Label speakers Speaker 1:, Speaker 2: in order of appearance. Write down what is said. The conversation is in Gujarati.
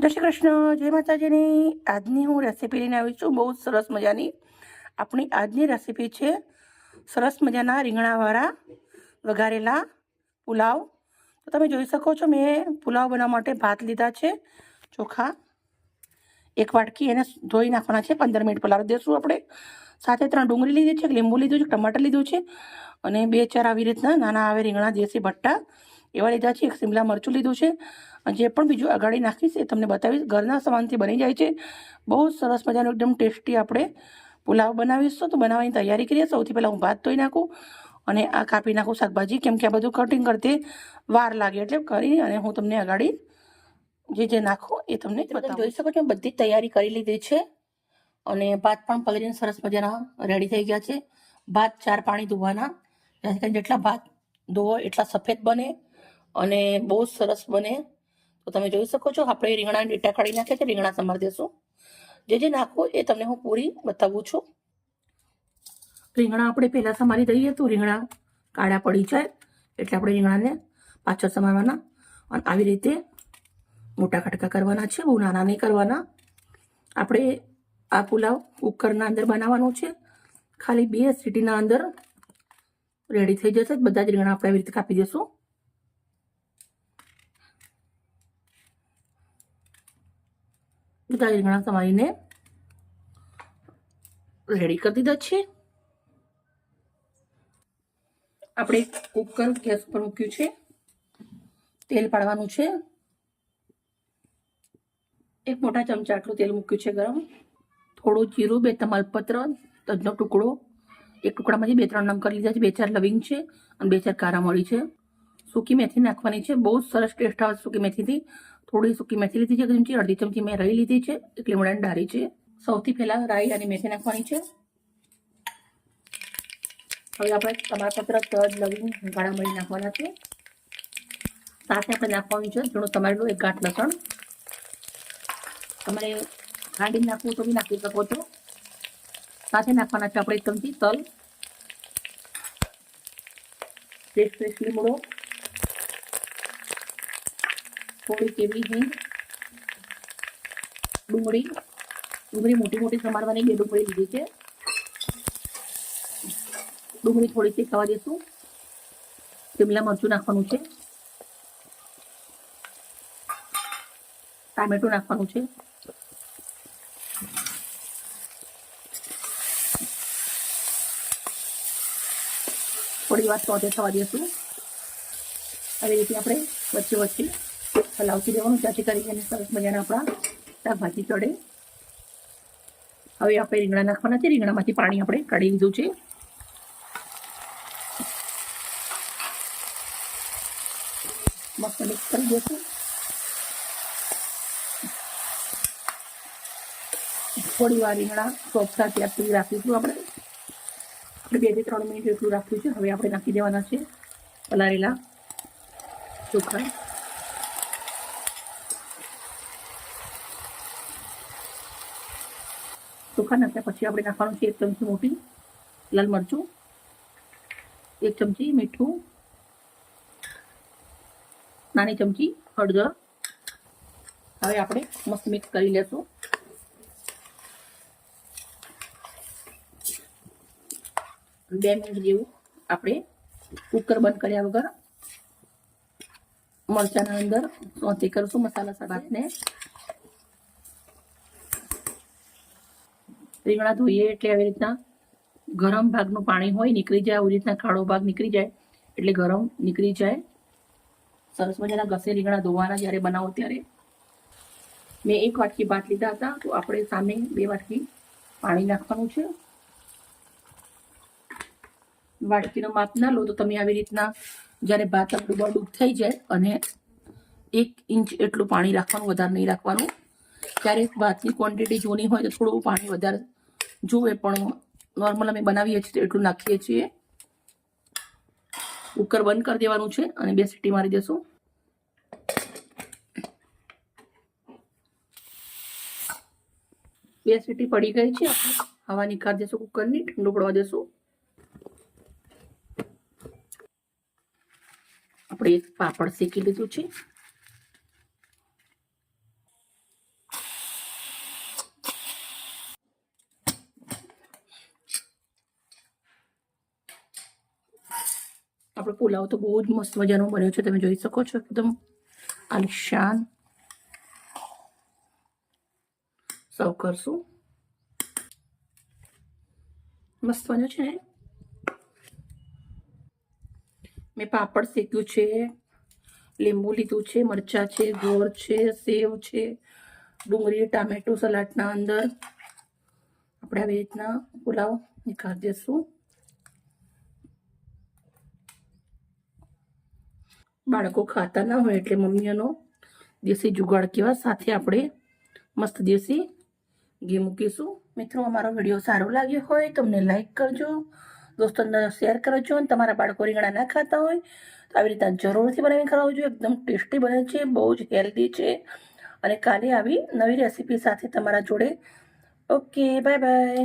Speaker 1: જય શ્રી કૃષ્ણ જય માતાજીની. આજની હું રેસીપી લઈને આવી છું, બહુ સરસ મજાની. આપણી આજની રેસીપી છે સરસ મજાના રીંગણાવાળા વઘારેલા પુલાવ. તો તમે જોઈ શકો છો, મેં પુલાવ બનાવવા માટે ભાત લીધા છે. ચોખા એક વાટકી એને ધોઈ નાખવાના છે, પંદર મિનિટ પલાળ દેશું આપણે. સાથે ત્રણ ડુંગળી લીધી છે લીંબુ લીધું છે ટમાટર લીધું છે અને બે ચાર આવી રીતના નાના આવે રીંગણા, દેશી ભટ્ટા એવા લીધા છે. એક શિમલા મરચું લીધું છે. જે પણ બીજું અગાડી નાખીશ એ તમને બતાવીશ. ઘરના સામાનથી બની જાય છે. બહુ સરસ મજાનું એકદમ ટેસ્ટી આપણે પુલાવ બનાવીશું. તો બનાવવાની તૈયારી કરીએ. સૌથી પહેલાં હું ભાત ધોઈ નાખું અને આ કાપી નાખું શાકભાજી. કેમ કે આ બધું કટિંગ કરતી વાર લાગે એટલે કરી અને હું તમને અગાડી જે જે નાખું એ તમને જોઈ શકો છો બધી જ તૈયારી કરી લીધી છે. અને ભાત પણ પલળીને સરસ મજાના રેડી થઈ ગયા છે. ભાત ચાર પાણી ધોવાના. જેથી કરીને જેટલા ભાત ધોવો એટલા સફેદ બને અને બહુ સરસ બને. તો તમે જોઈ શકો છો, આપણે રીંગણા ડેટા કાઢી નાખ્યા છે, રીંગણા સમારી દેશું. જે જે નાખો એ તમને હું પૂરી બતાવું છું. રીંગણા આપણે પહેલાં સમારી દઈએ તો રીંગણા કાળા પડી જાય, એટલે આપણે રીંગણાને પાછળ સમારવાના. અને આવી રીતે મોટા કટકા કરવાના છે, બહુ નાના નહીં કરવાના. આપણે આ પુલાવ કુકરના અંદર બનાવવાનો છે. ખાલી બે સીટીના અંદર રેડી થઈ જશે, બધા જ રીંગણા આપણે આવી રીતે કાપી દઈશું બધા રીંગણા સમારીને રેડી કરી દીધા છે. આપણે કુકર ગેસ પર મૂક્યું છે. તેલ પાડવાનું છે. એક મોટા ચમચા આટલું તેલ મૂક્યું છે ગરમ. થોડું જીરું, બે તમાલપત્ર, તજનો ટુકડો. એક ટુકડામાંથી બે ત્રણ નંગ કરી લીધા છે. બે ચાર લવિંગ છે અને બે ચાર કારા મળી છે. સૂકી મેથી નાખવાની છે. બહુ સરસ ટેસ્ટ આવે સૂકી મેથીથી. થોડી સૂકી મેથી લીધી છે, એક ચમચી, અડધી ચમચી મેં રહી લીધી છે, એક લીમડાની ડાળી છે. સૌથી પહેલાં રાઈ અને મેથી નાખવાની છે. હવે આપણે તમાલપત્ર તજ લવિંગ ગાળા મળી નાખવાના છે. સાથે આપણે નાખવાનું છે થોડું તમારેલું એક ગાંઠ લસણ. તમારે ખાંડી નાખવું તો બી નાખી શકો છો. સાથે નાખવાના છે આપણે એક ચમચી તલ. ફ્રેશ ફ્રેશ લીમડો. થોડી કેવી હિંગ ડુંગળી. ડુંગળી મોટી મોટી સમારવાની બે ડુંગળી લીધી છે. ડુંગળી થોડી ખાવા દેશું. શિમલા મરચું નાખવાનું છે. ટામેટું નાખવાનું છે. થોડી વાર સોતે થવા દઈશું આવી રીતે આપણે વચ્ચે વચ્ચે હલાવતી દેવાનું ત્યાંથી કરીને સરસ મજાના આપણા શાકભાજી ચડે. હવે આપણે રીંગણા નાખવાના છે. રીંગણામાંથી પાણી આપણે કાઢી લીધું છે. મસ્ત મિક્સ કરી દેશું થોડી વાર રીંગણા સોફ સાથે સુધી રાખીશું આપણે. આપણે બેથી ત્રણ મિનિટ એટલું રાખ્યું છે. હવે આપણે નાખી દેવાના છે પલાળેલા ચોખા. ચોખા નાખ્યા પછી આપણે નાખવાનું છે એક ચમચી મોટી લાલ મરચું એક ચમચી મીઠું નાની ચમચી હળદર હવે આપણે મસ્ત મિક્સ કરી લેશું બે મિનિટ જેવું આપણે કુકર બંધ કર્યા વગર મરચાના અંદર સોંતી કરશું મસાલા સાથે રીંગણા ધોઈએ એટલે આવી રીતના ગરમ ભાગનું પાણી હોય, નીકળી જાય, આવી રીતના કાળો ભાગ નીકળી જાય, એટલે ગરમ નીકળી જાય. સરસ મજાના ઘસે રીંગણા ધોવાના જ્યારે બનાવો ત્યારે. મેં એક વાટકી ભાત લીધા હતા, તો આપણે સામે બે વાટકી પાણી નાખવાનું છે. વાટકીનો માપ ના લો તો તમે આવી રીતના જ્યારે ભાત આપણું બળડૂબ થઈ જાય અને એક ઇંચ એટલું પાણી રાખવાનું, વધારે નહીં રાખવાનું. ક્યારેક ભાતની ક્વોન્ટિટી જૂની હોય તો થોડું પાણી વધારે જુએ, પણ નોર્મલ અમે બનાવીએ છીએ એટલું નાખીએ છીએ. કુકર બંધ કરી દેવાનું છે અને બે સીટી મારી દેશું. બે સીટી પડી ગઈ છે હવા નીકાળી દેશું કુકરની ઠંડુ પડવા દેશું. આપણે એક પાપડ શેકી લીધું છે. આપણો પુલાવ તો બહુ જ મસ્ત મજાનો બન્યો છે, તમે જોઈ શકો છો એકદમ. આલિશાન. સર્વ કરશું. મસ્ત બન્યો છે મેં પાપડ શેક્યું છે, લીંબુ લીધું છે, મરચાં છે, ગોળ છે, સેવ છે, ડુંગળી, ટામેટું, સલાડના અંદર. આપણે આવી રીતના પુલાવ નીકાળી દઈશું બાળકો ખાતા ના હોય એટલે મમ્મીઓનો દેશી જુગાડ કેવા સાથે આપણે મસ્ત દેશી ઘી મૂકીશું. મિત્રો, અમારો વીડિયો સારો લાગ્યો હોય તમને લાઈક કરજો, દોસ્તોને શેર કરજો અને તમારા બાળકો રીંગણા ના ખાતા હોય તો આવી રીતના જરૂરથી બનાવીને ખવડાવજો એકદમ ટેસ્ટી બને છે, બહુ જ હેલ્ધી છે અને કાલે આવી નવી રેસીપી સાથે તમારા જોડે. Okay bye bye